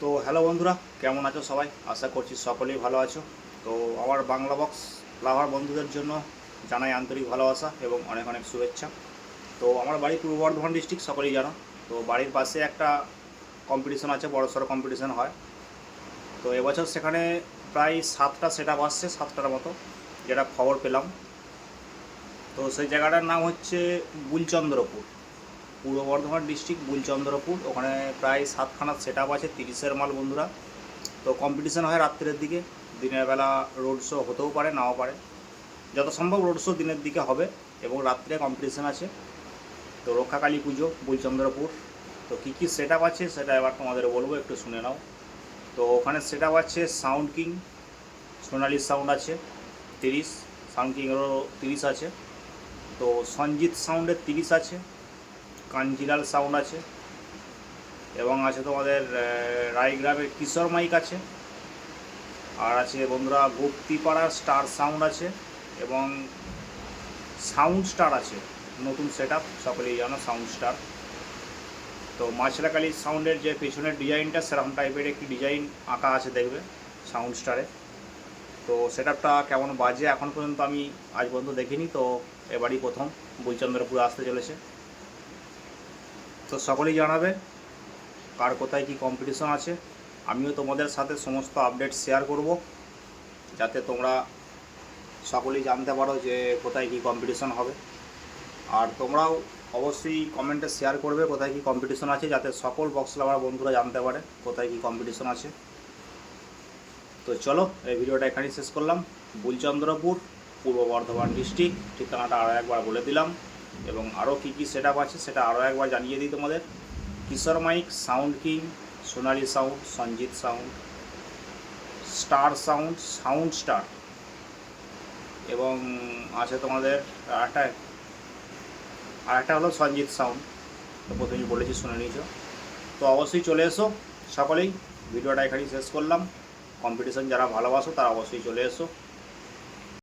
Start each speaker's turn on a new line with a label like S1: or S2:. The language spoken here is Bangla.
S1: তো হ্যালো বন্ধুরা, কেমন আছো সবাই? আশা করছি সকলেই ভালো আছো। তো আমার বাংলা বক্স লাভার বন্ধুদের জন্য জানাই আন্তরিক ভালোবাসা এবং অনেক অনেক শুভেচ্ছা। তো আমার বাড়ি পূর্ব বর্ধমান ডিস্ট্রিক্ট সকলেই জানো। তো বাড়ির পাশে একটা কম্পিটিশন আছে বড় সড়ো কম্পিটিশন হয়। তো এবছর সেখানে প্রায় সাতটা সেট আপ আসছে, সাতটার মতো, যেটা খবর পেলাম। তো সেই জায়গাটার নাম হচ্ছে বুলচন্দ্রপুর পূর্ব বর্ধমান ডিস্ট্রিক্ট বুলচন্দ্রপুর ওখানে প্রায় সাতখানা সেট আপ আছে, তিরিশের মাল বন্ধুরা। তো কম্পিটিশান হয় রাত্রের দিকে, দিনের বেলা রোড শো হতেও পারে, নাও পারে। যত সম্ভব রোড শো দিনের দিকে হবে এবং রাত্রে কম্পিটিশান আছে। তো রক্ষাকালী পুজো বুলচন্দ্রপুর তো কী কী সেট আপ আছে সেটা এবার তোমাদের বলব, একটু শুনে নাও। তো ওখানে সেট আপ আছে সাউন্ড কিং সোনালি সাউন্ড আছে, তিরিশ। সাউন্ড কিংয়েরও তিরিশ আছে। তো সঞ্জিত সাউন্ডের তিরিশ আছে। কাঞ্জিলাল সাউন্ড আছে। এবং আছে তোমাদের রায়গ্রামের কিশোর মাইক আছে। আর আছে বন্ধুরা গুপ্তিপাড়ার স্টার সাউন্ড আছে। এবং সাউন্ড স্টার আছে। নতুন সেট আপ সকলেই জানো সাউন্ড স্টার তো মাছলাকালী সাউন্ডের যে পেছনের ডিজাইনটা সেরকম টাইপের একটি ডিজাইন আঁকা আছে দেখবে সাউন্ড স্টারে তো সেট কেমন বাজে এখন পর্যন্ত আমি আজ পর্যন্ত দেখিনি, তো এবারই প্রথম। বুলচন্দ্রপুরে আসতে চলেছে। তো সকলেই জানাবে কার কোথায় কি কম্পিটিশন আছে। আমিও তোমাদের সাথে সমস্ত আপডেট শেয়ার করব, যাতে তোমরা সকলেই জানতে পারো যে কোথায় কি কম্পিটিশন হবে। আর তোমরাও অবশ্যই কমেন্টে শেয়ার করবে কোথায় কি কম্পিটিশন আছে, যাতে সকল বক্স লাভার বন্ধুরা জানতে পারে কোথায় কি কম্পিটিশন আছে। তো চলো, এই ভিডিওটা এখানেই শেষ করলাম। বুলচন্দ্রপুর, পূর্ব বর্ধমান ডিস্ট্রিক্ট, ঠিকানাটা আরও একবার বলে দিলাম। এবং আরও কী কী সেট আছে সেটা আরও একবার জানিয়ে দিই তোমাদের। Kishore mike sound king Sonali sound Sanjit sound star sound sound star এবং আছে তোমাদের আরেকটা আরেকটা হলো সঞ্জিত সাউন্ড তো প্রথমেই বলেছি, শুনে নিয়েছো। তো অবশ্যই চলে এসো সকলেই। ভিডিওটা এখানেই শেষ করলাম। কম্পিটিশন যারা ভালোবাসো তারা অবশ্যই চলে এসো।